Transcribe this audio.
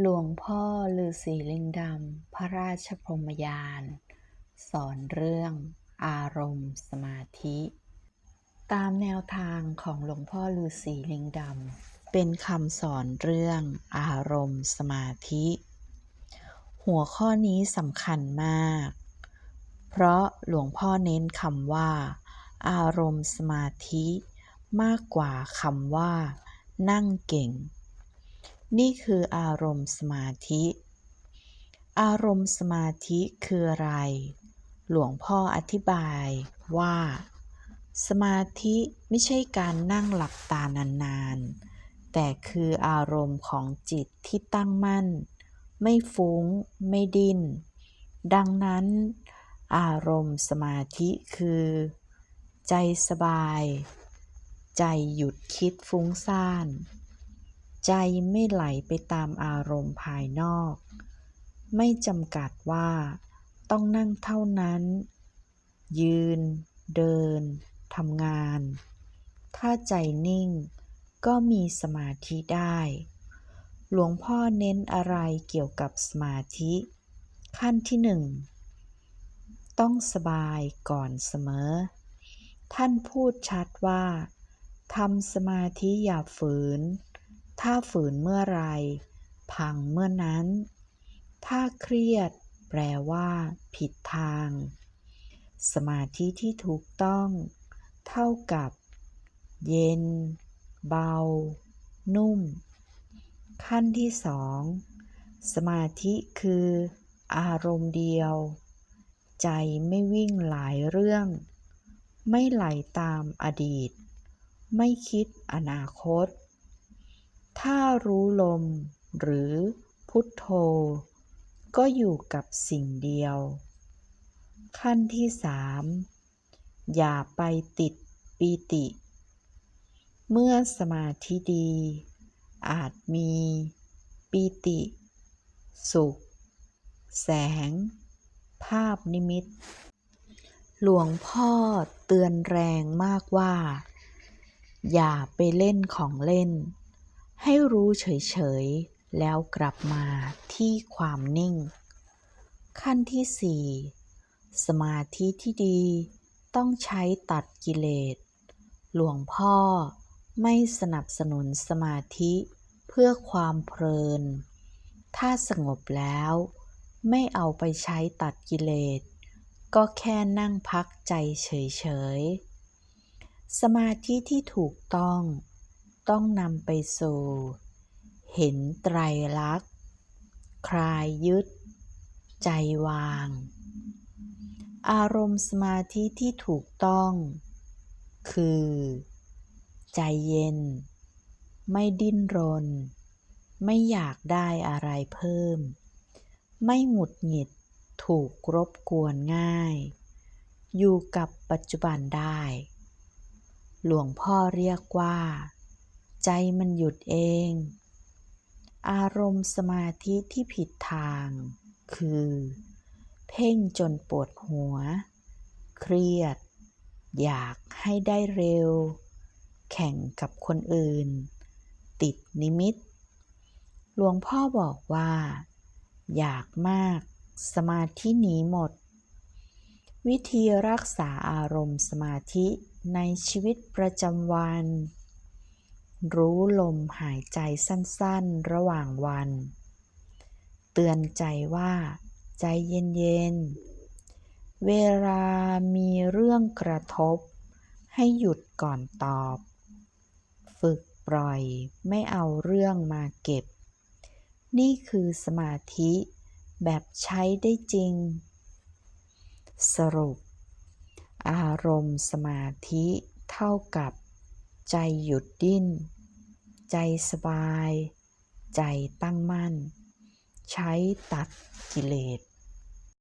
หลวงพ่อฤาษีลิงดำ พระราชพรมยาน สอนเรื่องอารมณ์สมาธิ ตามแนวทางของหลวงพ่อฤาษีลิงดำ เป็นคำสอนเรื่องอารมณ์สมาธิ หัวข้อนี้สำคัญมาก เพราะหลวงพ่อเน้นคำว่า อารมณ์สมาธิ มากกว่าคำว่า นั่งเก่ง นี่คืออารมณ์สมาธิ อารมณ์สมาธิคืออะไร หลวงพ่ออธิบายว่า สมาธิไม่ใช่การนั่งหลับตานานๆ แต่คืออารมณ์ของจิตที่ตั้งมั่น ไม่ฟุ้ง ไม่ดิ้น ดังนั้น อารมณ์สมาธิคือ ใจสบาย ใจหยุดคิดฟุ้งซ่าน ใจไม่ไหลไปตามอารมณ์ภายนอก ไม่จำกัดว่า ต้องนั่งเท่านั้น ยืน เดินทำงาน ถ้าใจนิ่งก็มีสมาธิได้ หลวงพ่อเน้นอะไรเกี่ยวกับสมาธิ ขั้นที่หนึ่ง ต้องสบายก่อนเสมอ ท่านพูดชัดว่าทำสมาธิอย่าฝืน ถ้าฝืนเมื่อไร พังเมื่อนั้น ถ้าเครียด แปลว่า ผิดทาง สมาธิที่ถูกต้อง เท่ากับ เย็น เบา นุ่ม ขั้นที่สองสมาธิคือ อารมณ์เดียว ใจไม่วิ่งหลายเรื่อง ไม่ไหลตามอดีต ไม่คิดอนาคต ถ้ารู้ลมหรือพุทโธ ก็อยู่กับสิ่งเดียว ขั้นที่สามอย่าไปติดปีติ เมื่อสมาธิดี อาจมีปีติ สุข แสง ภาพนิมิต หลวงพ่อเตือนแรงมากว่า อย่าไปเล่นของเล่น ให้รู้เฉยๆ แล้วกลับมาที่ความนิ่ง ขั้นที่สี่สมาธิที่ดีต้องใช้ตัดกิเลส หลวงพ่อไม่สนับสนุนสมาธิเพื่อความเพลิน ถ้าสงบแล้วไม่เอาไปใช้ตัดกิเลส ก็แค่นั่งพักใจเฉยๆ สมาธิที่ถูกต้อง ต้องนำไปสู่ เห็นไตรลักษณ์ คลายยึด ใจวาง อารมณ์สมาธิที่ถูกต้อง คือ ใจเย็น ไม่ดิ้นรน ไม่อยากได้อะไรเพิ่ม ไม่หงุดหงิดถูกรบกวนง่าย อยู่กับปัจจุบันได้ หลวงพ่อเรียกว่า ใจมันหยุดเอง อารมณ์สมาธิที่ผิดทาง คือ เพ่งจนปวดหัว เครียด อยากให้ได้เร็ว แข่งกับคนอื่น ติดนิมิต หลวงพ่อบอกว่า อยากมากสมาธิหนีหมด วิธีรักษาอารมณ์สมาธิในชีวิตประจำวัน รู้ลมหายใจสั้นๆ ระหว่างวัน เตือนใจว่า ใจเย็นๆ เวลามีเรื่องกระทบ ให้หยุดก่อนตอบ ฝึกปล่อยไม่เอาเรื่องมาเก็บ นี่คือสมาธิแบบใช้ได้จริง สรุป อารมณ์สมาธิเท่ากับ ใจหยุดดิ้น ใจสบาย ใจตั้งมั่น ใช้ตัดกิเลส